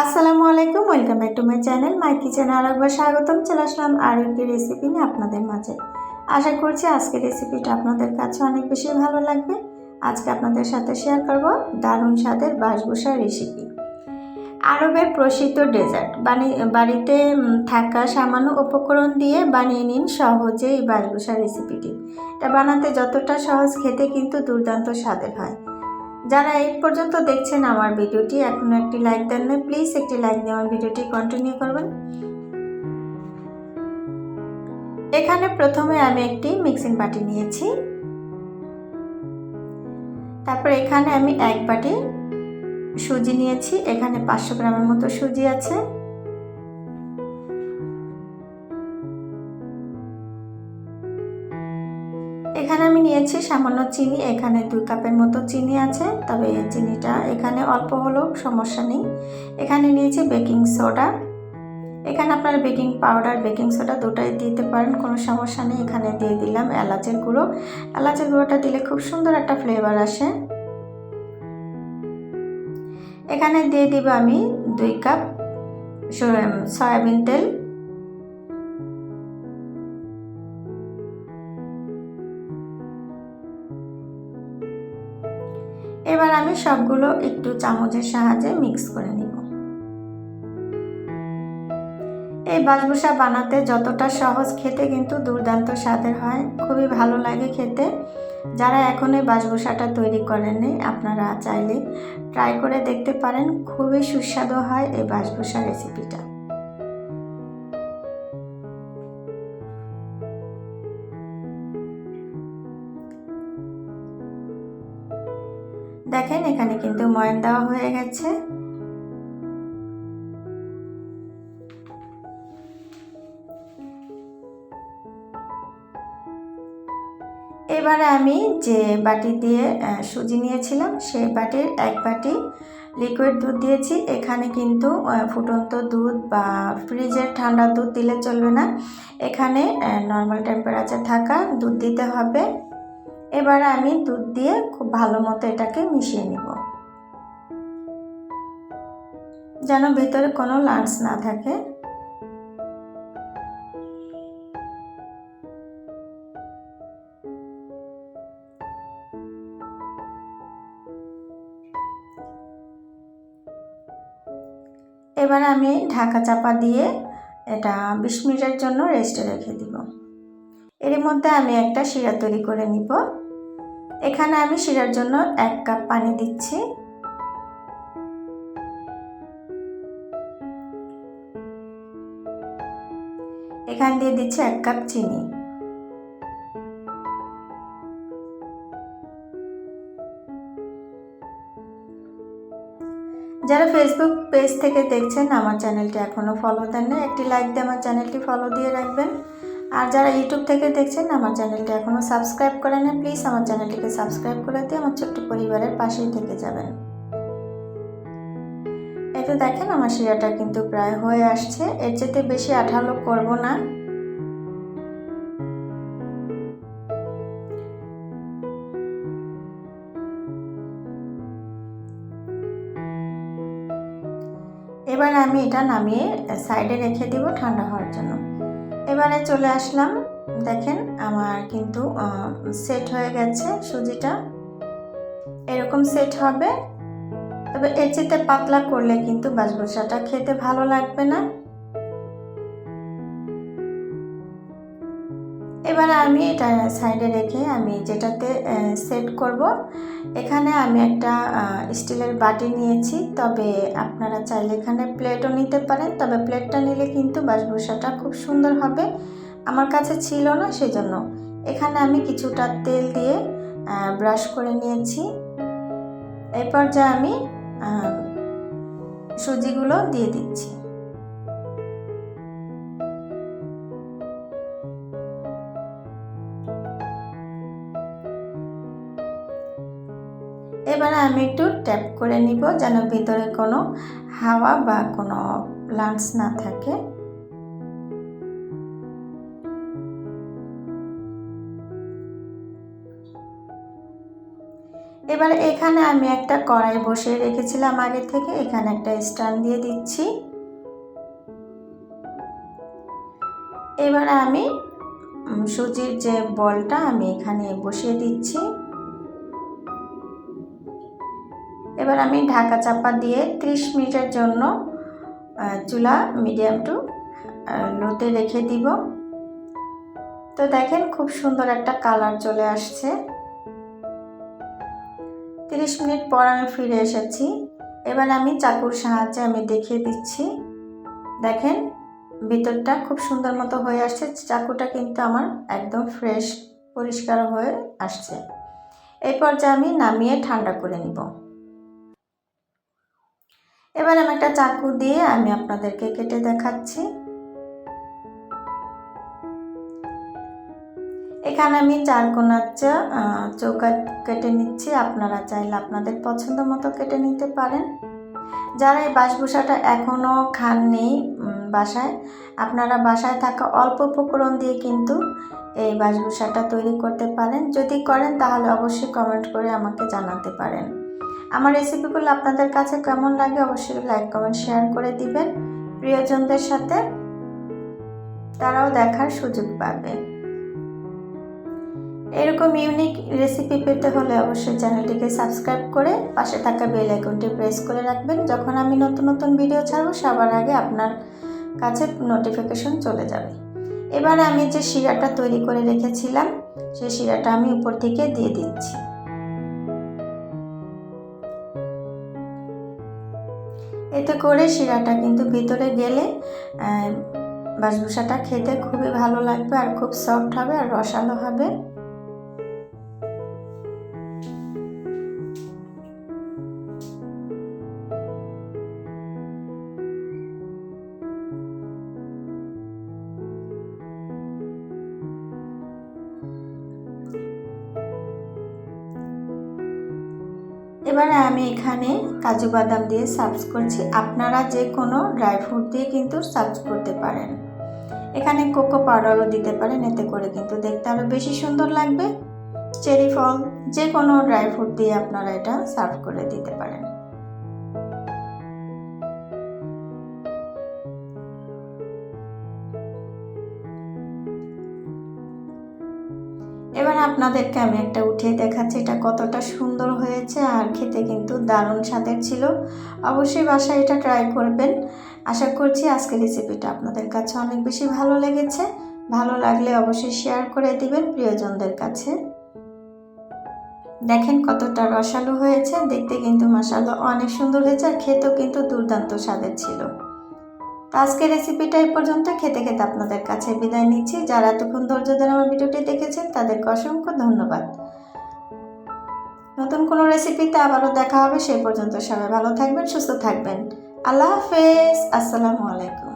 আসসালামু আলাইকুম, welcome back to my channel. My kitchen আর একবার স্বাগতম। চলে আসলাম আরও একটি রেসিপি নিয়ে আপনাদের মাঝে। আশা করছি আজকের রেসিপিটা আপনাদের কাছে অনেক বেশি ভালো লাগবে। আজকে আপনাদের সাথে শেয়ার করব দারুণ স্বাদের বাসবুসা রেসিপি আরবের প্রসিদ্ধ ডেজার্ট বানি, বাড়িতে থাকা সামান্য উপকরণ দিয়ে বানিয়ে নিন সহজে এই বাসবুসা রেসিপিটি এটা বানাতে যতটা সহজ, খেতে কিন্তু দুর্দান্ত স্বাদের হয়। যারা এই পর্যন্ত দেখছেন আমার ভিডিওটি, এখনও একটি লাইক দেন না প্লিজ একটি লাইক দিয়ে আমার ভিডিওটি কন্টিনিউ করবেন। এখানে প্রথমে আমি একটি মিক্সিং বাটি নিয়েছি। তারপর এখানে আমি এক বাটি সুজি নিয়েছি, এখানে পাঁচশো গ্রামের মতো সুজি আছে। এখানে আমি নিয়েছি সামান্য চিনি, এখানে দুই কাপের মতো চিনি আছে, তবে এই চিনিটা এখানে অল্প হলেও সমস্যা নেই। এখানে নিয়েছি বেকিং সোডা। এখানে আপনারা বেকিং পাউডার, বেকিং সোডা দুটাই দিতে পারেন, কোনো সমস্যা নেই। এখানে দিয়ে দিলাম এলাচের গুঁড়ো। এলাচের গুঁড়োটা দিলে খুব সুন্দর একটা ফ্লেভার আসে। এখানে দিয়ে দিব আমি দুই কাপ সয়াবিন তেল। এবার আমি সবগুলো একটু চামচের সাহায্যে মিক্স করে নিব। এই বাসবুসা বানাতে যতটা সহজ খেতে কিন্তু দুর্দান্ত স্বাদের হয়, খুবই ভালো লাগে খেতে। যারা এখন এই বাসবুসাটা তৈরি করেননি, আপনারা চাইলে ট্রাই করে দেখতে পারেন, খুবই সুস্বাদু হয় এই বাসবুসা রেসিপিটা দেখেন, এখানে কিন্তু ময়ন দেওয়া হয়ে গেছে। এবারে আমি যে বাটি দিয়ে সুজি নিয়েছিলাম, সেই বাটির এক বাটি লিকুইড দুধ দিয়েছি। এখানে কিন্তু ফুটন্ত দুধ বা ফ্রিজের ঠান্ডা দুধ দিলে চলবে না। এখানে নর্মাল টেম্পারেচার থাকা দুধ দিতে হবে। এবার আমি দুধ দিয়ে খুব ভালো মতো এটাকে মিশিয়ে নিব। যেন ভেতরে কোনো লাঞ্চ না থাকে। এবার আমি ঢাকা চাপা দিয়ে এটা বিশ মিনিটের জন্য রেস্টে রেখে দিব। এর মধ্যে আমি একটা শিরা তৈরি করে নিব। এখানে আমি শিরার জন্য এক কাপ পানি দিচ্ছি। এখান দিয়ে দিচ্ছি এক কাপ চিনি। যারা ফেসবুক পেজ থেকে দেখছেন, আমার চ্যানেলটি এখনও ফলো দেন না একটি লাইক দিয়ে আমার চ্যানেলটি ফলো দিয়ে রাখবেন। আর যারা ইউটিউব থেকে দেখছেন, আমার চ্যানেলটি এখনও সাবস্ক্রাইব করে না প্লিজ আমার চ্যানেলটিকে সাবস্ক্রাইব করে দিয়ে আমার ছোট্ট পরিবারের পাশেই থেকে যাবেন। এই তো দেখেন, আমার শিরাটা কিন্তু প্রায় হয়ে আসছে। এর চেয়ে বেশি আঠালো করব না। এবার আমি এটা নামিয়ে সাইডে রেখে দিব ঠান্ডা হওয়ার জন্য। এবারে চলে আসলাম। দেখেন আমার কিন্তু সেট হয়ে গেছে সুজিটা। এরকম সেট হবে। তবে এর চেয়ে পাতলা করলে কিন্তু বাসবসাটা খেতে ভালো লাগবে না। এবার আমি এটা সাইডে রেখে আমি যেটাতে সেট করব, এখানে আমি একটা স্টিলের বাটি নিয়েছি। তবে আপনারা চাইলে এখানে প্লেটও নিতে পারেন, তবে প্লেটটা নিলে কিন্তু বাসভূষাটা খুব সুন্দর হবে। আমার কাছে ছিল না, সেজন্য এখানে আমি কিছুটা তেল দিয়ে ব্রাশ করে নিয়েছি। এরপর যা আমি সুজিগুলো দিয়ে দিচ্ছি। একটু ট্যাপ করে নিব যেন ভিতরে কোনো হাওয়া বা কোনো লাঞ্চ না থাকে। এবার এখানে আমি একটা কড়াই বসিয়ে রেখেছিলাম আগে থেকে, এখানে একটা স্ট্যান্ড দিয়ে দিচ্ছি। এবার আমি সুজির যে বলটা আমি এখানে বসিয়ে দিচ্ছি। এবার আমি ঢাকা চাপা দিয়ে 30 মিনিটের জন্য চুলা মিডিয়াম টু লোতে রেখে দিব। তো দেখেন খুব সুন্দর একটা কালার চলে আসছে। 30 মিনিট পর আমি ফিরে এসেছি। এবার আমি চাকুর সাহায্যে আমি দেখিয়ে দিচ্ছি। দেখেন ভিতরটা খুব সুন্দর মতো হয়ে আসছে। চাকুটা কিন্তু আমার একদম ফ্রেশ, পরিষ্কার হয়ে আসছে। এই পর্যায়ে আমি নামিয়ে ঠান্ডা করে নিব। এবার আমি একটা চাকু দিয়ে আমি আপনাদেরকে কেটে দেখাচ্ছি। এখানে আমি চার কোনার চৌকা কেটে নিচ্ছি। আপনারা চাইলে আপনাদের পছন্দ মতো কেটে নিতে পারেন। যারা এই বাসভূষাটা এখনও খাননি উম, বাসায় আপনারা বাসায় থাকা অল্প উপকরণ দিয়ে কিন্তু এই বাসভূষাটা তৈরি করতে পারেন। যদি করেন তাহলে অবশ্যই কমেন্ট করে আমাকে জানাতে পারেন। আমার রেসিপিগুলো আপনাদের কাছে কেমন লাগে অবশ্যই লাইক কমেন্ট শেয়ার করে দিবেন। প্রিয়জনদের সাথে তারাও দেখার সুযোগ পাবে। এরকম ইউনিক রেসিপি পেতে হলে অবশ্যই চ্যানেলটিকে সাবস্ক্রাইব করে পাশে থাকা বেল আইকনটি প্রেস করে রাখবেন। যখন আমি নতুন নতুন ভিডিও ছাড়বো, সবার আগে আপনার কাছে নোটিফিকেশন চলে যাবে। এবার আমি যে শিরাটা তৈরি করে রেখেছিলাম, সেই শিরাটা আমি উপর থেকে দিয়ে দিচ্ছি। করে শিরাটা কিন্তু ভিতরে গেলে বাসভূষাটা খেতে খুবই ভালো লাগবে আর খুব সফট হবে আর রসালো হবে। এবারে আমি এখানে কাজু বাদাম দিয়ে সার্ভ করছি। আপনারা যে কোনো ড্রাই ফ্রুট দিয়ে কিন্তু সার্ভ করতে পারেন। এখানে কোকো পাউডারও দিতে পারেন, এতে করে কিন্তু দেখতে আরও বেশি সুন্দর লাগবে। চেরি ফল, যে কোনো ড্রাই ফ্রুট দিয়ে আপনারা এটা সার্ভ করে দিতে পারেন। আপনাদেরকে আমি একটা উঠিয়ে দেখাচ্ছি, এটা কতটা সুন্দর হয়েছে আর খেতে কিন্তু দারুণ স্বাদের ছিল। অবশ্যই বাসায় এটা ট্রাই করবেন। আশা করছি আজকের রেসিপিটা আপনাদের কাছে অনেক বেশি ভালো লেগেছে। ভালো লাগলে অবশ্যই শেয়ার করে দিবেন প্রিয়জনদের কাছে। দেখেন কতটা রসালো হয়েছে, দেখতে কিন্তু মশালা অনেক সুন্দর হয়েছে আর খেতেও কিন্তু দুর্দান্ত স্বাদের ছিল। আজকের রেসিপিটা এই পর্যন্ত। খেতে খেতে আপনাদের কাছে বিদায় নিচ্ছি। যারা এতক্ষণ ধৈর্য ধরে আমার ভিডিওটি দেখেছেন, তাদেরকে অসংখ্য ধন্যবাদ। নতুন কোনো রেসিপিতে আবারও দেখা হবে সেই পর্যন্ত সবাই ভালো থাকবেন, সুস্থ থাকবেন। আল্লাহ হাফেজ। আসসালামু আলাইকুম।